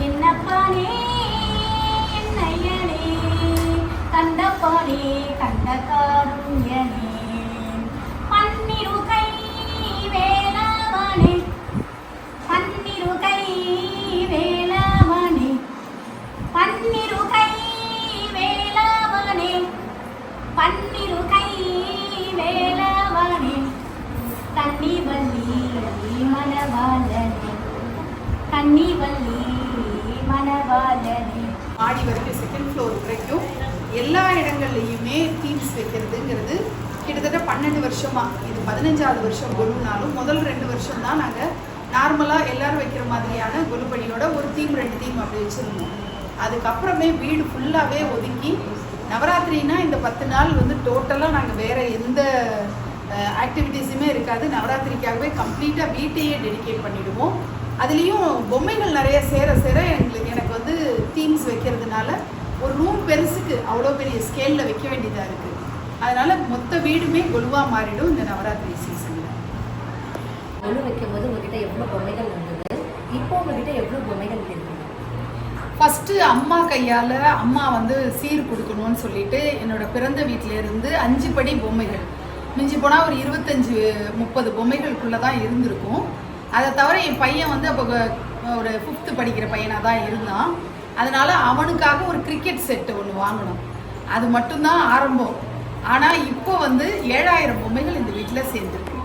என்னப்பானே என்னையனே கண்டப்பானே கண்ட எல்லா இடங்கள்லையுமே தீம்ஸ் வைக்கிறதுங்கிறது கிட்டத்தட்ட பன்னெண்டு வருஷமாக இது பதினஞ்சாவது வருஷம் கொலுனாலும் முதல் ரெண்டு வருஷம் தான் நாங்கள் நார்மலாக எல்லோரும் வைக்கிற மாதிரியான கொலுப்பணியோட ஒரு தீம் ரெண்டு தீம் அப்படி வச்சுருந்தோம். அதுக்கப்புறமே வீடு ஃபுல்லாகவே ஒதுக்கி நவராத்திரினா இந்த பத்து நாள் வந்து டோட்டலாக நாங்கள் வேறு எந்த ஆக்டிவிட்டீஸுமே இருக்காது. நவராத்திரிக்காகவே கம்ப்ளீட்டாக வீட்டையே டெடிகேட் பண்ணிவிடுவோம் அதுலேயும் பொம்மைகள் நிறைய சேர சேர எங்களுக்கு எனக்கு வந்து தீம்ஸ் வைக்கிறதுனால ஒரு பெருசுக்கு அவ்வளோ பெரிய ஸ்கேலில் வைக்க வேண்டியதாக இருக்குது அதனால மொத்த வீடுமே கொலுவாக மாறிடும் இந்த நவராத்திரி சீசனில் ஒன்று வைக்கும்போது உங்ககிட்ட எவ்வளோ பொம்மைகள் இருந்தது? இப்போ உங்ககிட்ட எவ்வளோ பொம்மைகள் இருக்கு? ஃபஸ்ட்டு அம்மா கையால் அம்மா வந்து சீர் கொடுக்கணும்னு சொல்லிட்டு என்னோட பிறந்த வீட்டில இருந்து அஞ்சு படி பொம்மைகள். மிஞ்சி போனால் ஒரு இருபத்தஞ்சு முப்பது பொம்மைகளுக்குள்ளே தான் இருந்திருக்கும். அதை தவிர என் பையன் வந்து அப்போ ஒரு ஃபிஃப்த்து படிக்கிற பையனாக தான் இருந்தான். அதனால் அவனுக்காக ஒரு கிரிக்கெட் செட்டு ஒன்று வாங்கினோம் அது மட்டும்தான் ஆரம்பம். ஆனால் இப்போ வந்து ஏழாயிரம் பொம்மைகள் இந்த வீட்டில் சேர்ந்துருக்கு.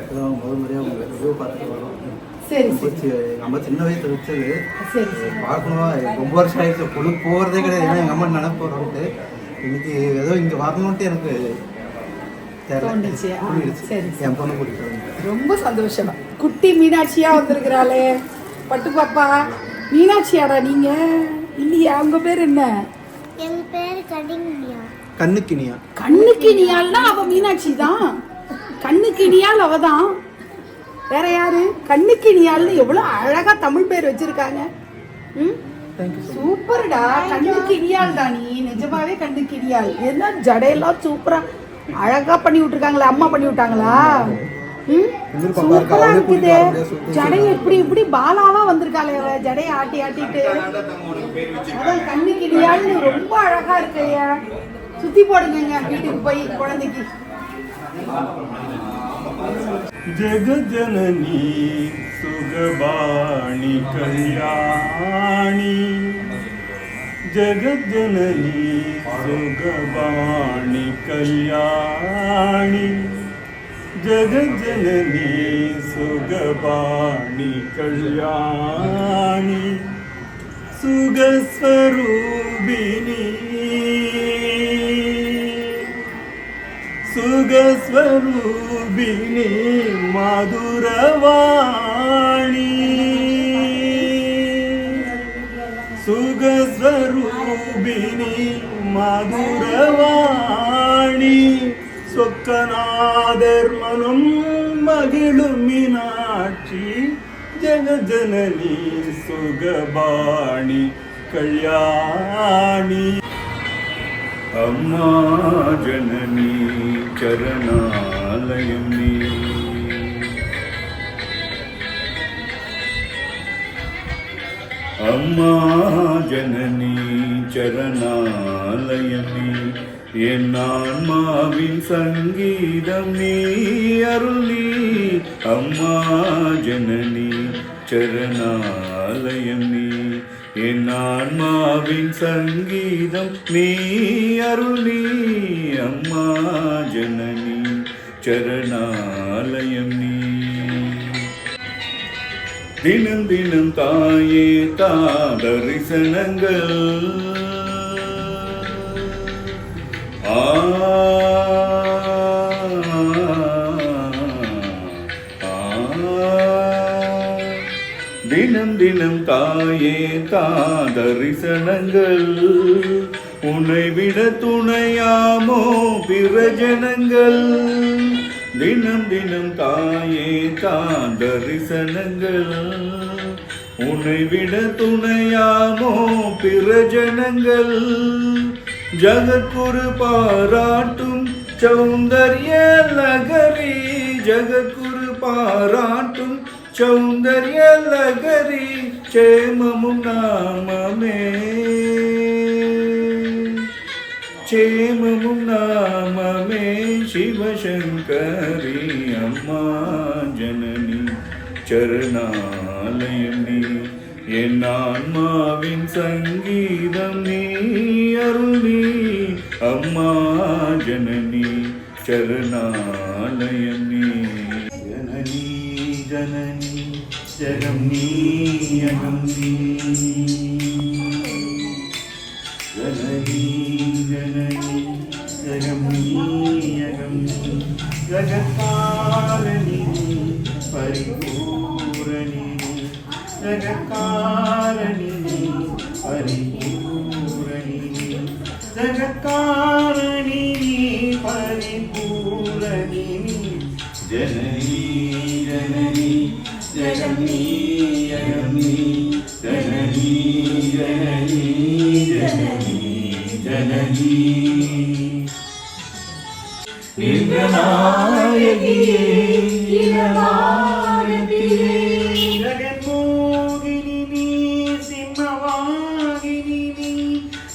இப்போதான் முதல் முறையாக உங்களை ரிவ்யூ பார்த்துட்டு வரோம் சரி. ரொம்ப நம்ம சின்ன வயசுல வச்சது சரி சரி. பார்க்கணும்? ரொம்ப வருஷம் ஆயிடுச்சு. பொழு போகிறதே கிடையாது. ஏன்னா எங்கள் அம்மா நினைப்போறோம்ட்டு இன்னைக்கு ஏதோ இங்கே வரணுன்ட்டு எனக்கு தோணுச்சு. சரி. என் பொண்ணு ரொம்ப சந்தோஷம். குட்டி மீனாட்சியா வந்திருக்கிறாளே. பட்டு பாப்பா மீனாட்சியாடா நீங்க? இல்லையா? உங்க பேர் என்ன? என் பேர் கடிங்கியா கண்ணுக்கினியா. கண்ணுக்கினியால்னா அவ மீனாட்சி தான். கண்ணுக்கினியால் அவ தான். வேற யாரு? கண்ணுக்கினியால்னு எவ்வளவு அழகா தமிழ் பேர் வச்சிருக்காங்க. ம்? சூப்பர்டா. கண்ணுக்கு இடியால் தான் நீ. நிஜமாவே கண்ணுக்கு இடியால் என்ன ஜடையெல்லாம் சூப்பரா. அழகா பண்ணி விட்டுருக்காங்களா அம்மா பண்ணி விட்டாங்களா? சூப்பரா இருக்குது. ஜடை இப்படி இப்படி பாலாவா வந்திருக்காளே ஜடைய ஆட்டி ஆட்டிட்டு. அதான் கண்ணு கிடியாள்னு ரொம்ப அழகா இருக்கு சுத்தி போடுங்க வீட்டுக்கு போய் குழந்தைக்கு. ஜெகஜனனி சுகபாணி கல்யாணி. ജഗജ്ജനനി സുഖവാണി കല്യാണി. ജഗജ്ജനനി സുഖവാണി കല്യാണി. സുഖസ്വരൂപിണി. സുഖസ്വരൂപിണി മധുരവാണി ரூபிணி மதுரவாணி சொக்கநாதர் மனம் மகிழும் மீனாட்சி ஜெகஜனனி சுகபாணி கல்யாணி. அம்மா ஜனனி சரணாலயம் நீ. என் ஆன்மாவின் சங்கீதம் நீ அருளி. அம்மா ஜனனி சரணாலயம் நீ என் ஆன்மாவின் சங்கீதம் நீ அருளி. அம்மா ஜனனி சரணாலயம் நீ. தினம் தினம் தாயே தா தரிசனங்கள் ஆ. தினம் தினம் தாயே தா தரிசனங்கள் உன்னை விட துணையாமோ பிரஜனங்கள் தினம் தினம் தாயே தான் தரிசனங்கள். உன்னை விட துணையாமோ பிற ஜனங்கள். ஜகத்குரு பாராட்டும் சௌந்தர்ய லகரி. ஜகத்குரு பாராட்டும் சௌந்தர்ய லகரி. க்ஷேமமும் நாமமே. ക്ഷേമവും നാമമേ ശിവശങ്കരി അമ്മാ ജനനി ചരണാലയനി എന്നാത്മാവിൻ സംഗീതം നീ അരുളി അമ്മാ ജനനി ചരണാലയനി ജനനി ജനനി ജഗം നീ അകം നീ. ജഗത്താരണി പരിപൂരണി ജഗത്താരണി പരിപൂരണി ജഗത്താരണി പരിപൂരണി ജനനി ജനനി ജഗമീ ജഗമീ ജനനി ജനനി ജനനി ஜகமீயகமீ ஜனனி ஜனனி ஜனனி ஜனனி நிர்கநாயகியே இளவாரத்திலே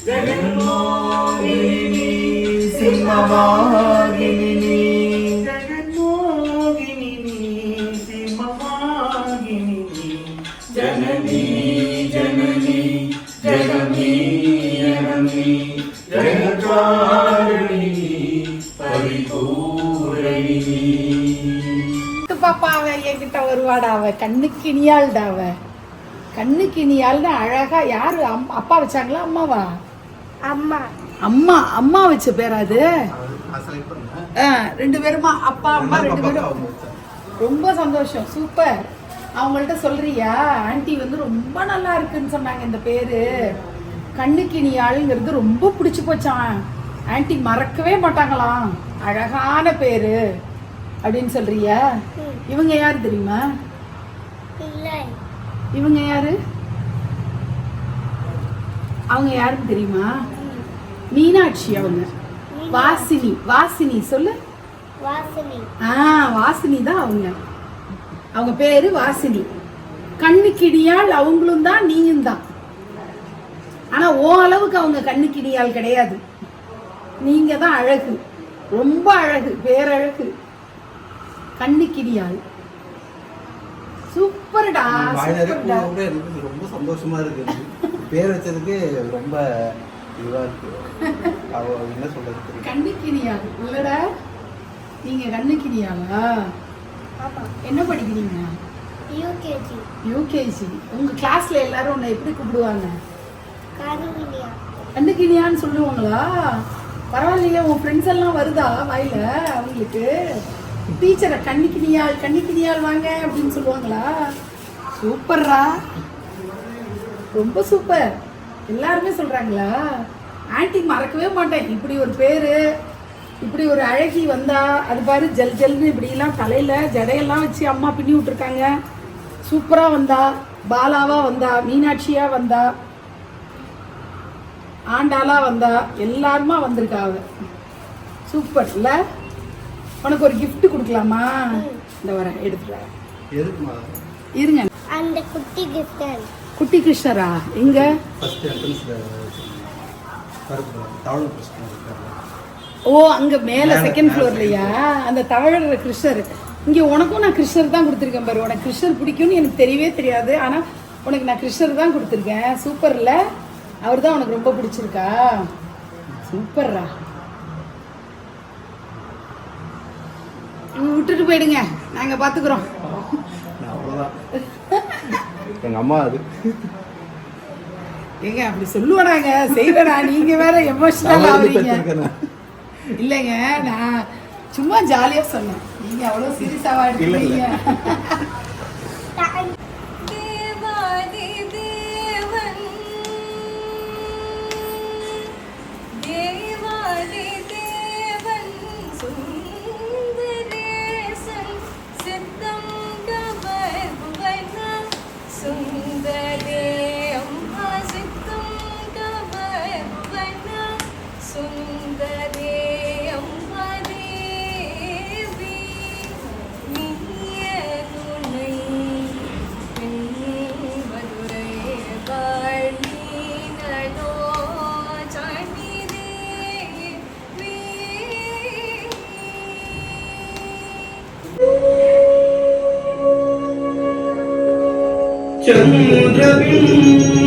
ஜெகன்மோகினி நீ சிம்மவாகினி என்கிட்ட வருவாடா அவ கண்ணுக்கு இனியாள்டா அவ கண்ணுக்கு இனியாள்னு அழகா யாரு? அம்- அப்பா வச்சாங்களா அம்மாவா? அம்மா. அம்மா அம்மா வச்ச பேரா அது? ரெண்டு பேருமா? அப்பா அம்மா ரெண்டு பேரும். ரொம்ப சந்தோஷம். சூப்பர். அவங்கள்ட்ட சொல்றியா? ஆன்ட்டி வந்து ரொம்ப நல்லா இருக்குன்னு சொன்னாங்க இந்த பேரு. கண்ணுக்கு இனியாளுங்கிறது ரொம்ப பிடிச்சு போச்சான் ஆன்ட்டி மறக்கவே மாட்டாங்களாம். அழகான பேரு. அப்படின்னு சொல்றிய? இவங்க யாரு தெரியுமா? இல்லை இவங்க யாரு? அவங்க யாருன்னு தெரியுமா? மீனாட்சி அவங்க. வாசினி. வாசினி சொல்லு. ஆ வாசினி தான் அவங்க. அவங்க பேரு வாசினி. கண்ணுக்கிடியால் அவங்களும் தான் நீயும் தான். ஆனா ஓ அளவுக்கு அவங்க கண்ணுக்கிடியால் கிடையாது. நீங்க தான் அழகு. ரொம்ப அழகு பேரழகு. கண்ணுக்கிடியால் சூப்பர்டா சூப்பர்டா. ரொம்ப சந்தோஷமா இருக்கு. பேர் வச்சதுக்கு ரொம்ப இதுவா இருக்கு. அவ என்ன சொல்றது தெரியல. கண்ணுக்கினியால் இல்லடா நீங்க கண்ணுக்கினியாலா ஆமாம் என்ன படிக்கிறீங்க? யூகேஜி யூகேஜி உங்க கிளாஸ்ல எல்லாரும் உன்னை எப்படி கூப்பிடுவாங்க? கண்ணுக்கினியான்னு சொல்லுவாங்களா? பரவாயில்லையே உன் ஃப்ரெண்ட்ஸ் எல்லாம் வருதா வாயில அவங்களுக்கு? டீச்சரை கண்ணிக்கினியால் கண்ணிக்கினியால் வாங்க அப்படின்னு சொல்லுவாங்களா? சூப்பர்ரா. ரொம்ப சூப்பர். எல்லாருமே சொல்கிறாங்களா ஆன்ட்டி மறக்கவே மாட்டேன். இப்படி ஒரு பேர் இப்படி ஒரு அழகி வந்தா அது பாரு ஜல் ஜல்னு இப்படிலாம் தலையில் ஜடையெல்லாம் வச்சு அம்மா பின்னி விட்டுருக்காங்க. சூப்பராக வந்தா பாலாவாக வந்தா மீனாட்சியாக வந்தா ஆண்டாளாக வந்தா எல்லாருமா வந்திருக்கா சூப்பர் இல்லை உனக்கு ஒரு gift கொடுக்கலாமா? இந்த வரேன் எடுத்துட்டு வரேன் எதுக்குமா? இருங்க. அந்த குட்டி கிஃப்டன் குட்டி கிருஷ்ணரா? எங்க? ஃபர்ஸ்ட் என்ட்ரன்ஸ்ல கருப்பு தவளை பிரச்சனை இருக்காரு. ஓ அங்க மேல மேல, செகண்ட் மேல ஃப்ளோர்லயா அந்த தவழற கிருஷ்ணர். இங்க உனக்கும் நான் கிருஷ்ணர் தான் கொடுத்துருக்கேன் பாரு. உனக்கு கிருஷ்ணர் பிடிக்கும்னு எனக்கு தெரியவே தெரியாது. ஆனா உனக்கு நான் கிருஷ்ணர் தான் கொடுத்துருக்கேன். சூப்பர்ல. அவர் தான் உனக்கு ரொம்ப பிடிச்சிருக்கா? சூப்பர்ரா. விட்டுட்டு போயிடுங்க. நாங்க பாத்துக்கிறோம். நான் அவ்வளோதான் எங்க அம்மா அது. ஏங்க அப்படி சொல்லுவானாங்க. செய்வேனா? நீங்க வேற எமோஷனல் பெற்றிருக்கேனா? இல்லைங்க நான் சும்மா ஜாலியா சொன்னேன். நீங்க அவ்வளவு சீரியஸாவா இல்ல, ചന്ദ്രബിംബ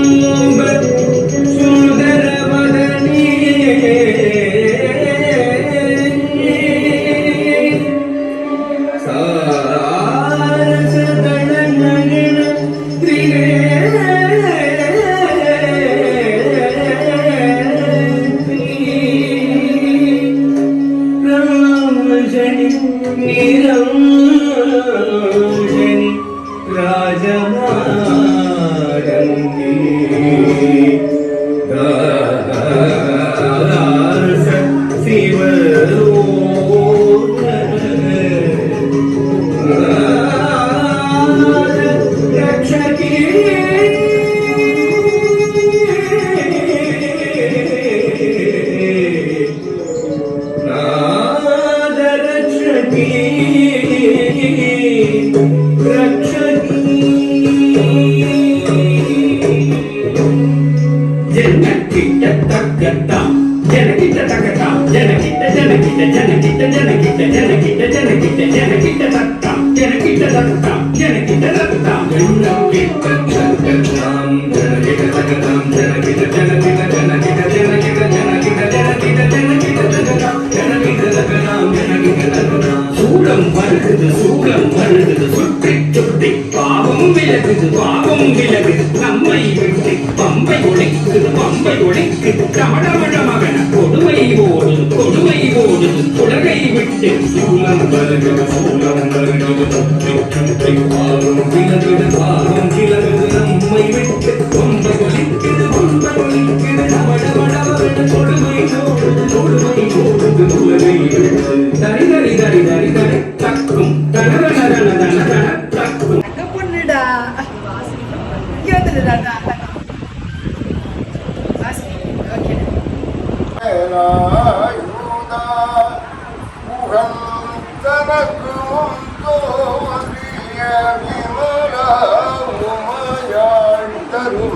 சூடம் வருகுது சூடம் வருகுது சுற்றி சுற்றி பாவம் விலகுது பாவம் விலகுது. நம்மை விட்டு பம்பை ஒழிக்குது பம்பை ஒழிக்குது. ரமணமண மகன போ கொடுமை விட்டு சூலம் வருகுது சூலம் வருகுது சுற்றி சுற்றி நம்மை விட்டு கொம்ப கொலிக்கிறது கொம்ப கொலிக்கிறது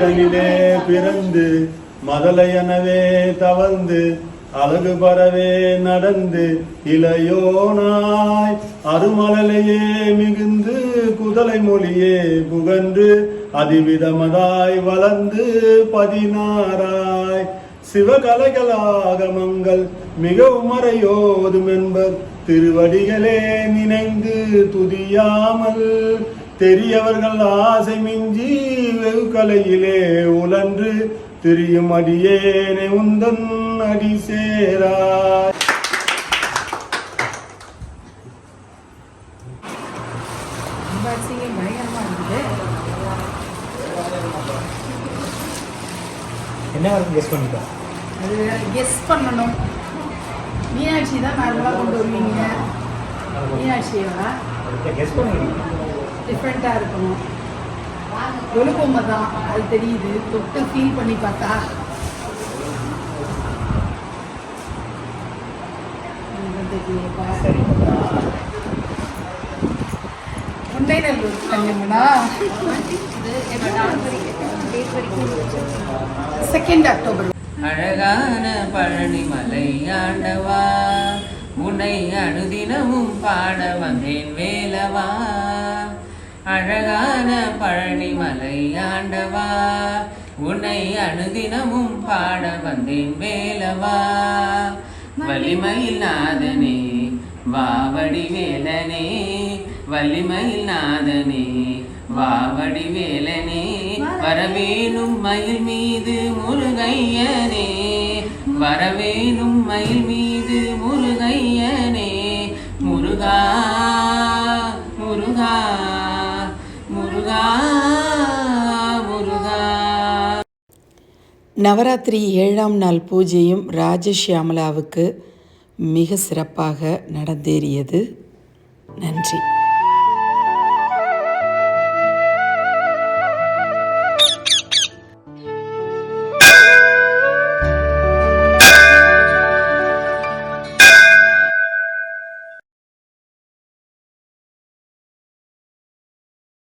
தனிலே பிறந்து மதலையனவே தவழ்ந்து அழகு பரவே நடந்து இளையோனாய் அருமலையே மிகுந்து குதலை மொழியே புகன்று அதிவிதமதாய் வளர்ந்து பதினாராய் சிவகலைகளாகமங்கள் மிக உமரையோதும் என்பர் திருவடிகளே நினைந்து துதியாமல் தெரியவர்கள் ஆசை மிஞ்சி வெகு கலையிலே உழன்று திரியும் அடியேனை உந்தன் அடி இருக்குது. என்ன வரைக்கும் கெஸ் பண்ணிட்டோம் அது கெஸ் பண்ணணும். மீனாட்சி தான் நார்மலாக கொண்டு வருவீங்க. மீனாட்சியவா? கெஸ் பண்ணுங்க டிஃப்ரெண்ட்டாக இருக்கணும். ஒழுக்கொம்மை தான் அது தெரியுது. தொட்டு ஃபீல் பண்ணி பார்த்தா. முன்னைநல்லூர் செகண்ட் அக்டோபர் அழகான பழனி மலை ஆண்டவா உன்னை அனுதினமும் பாட வந்தேன் வேலவா. அழகான பழனி மலை ஆண்டவா. உன்னை அனுதினமும் பாட வந்தேன் வேலவா. வலிமையில் நாதனே வாவடி வேலனே. வலிமையில் நாதனே வாவடி வேலனே. வரவேணும் மயில் மீது முருகையனே. வரவேணும் மயில் மீது முருகையனே. முருகா முருகா. நவராத்திரி ஏழாம் நாள் பூஜையும் ராஜஷியாமலாவுக்கு மிக சிறப்பாக நடந்தேறியது. நன்றி.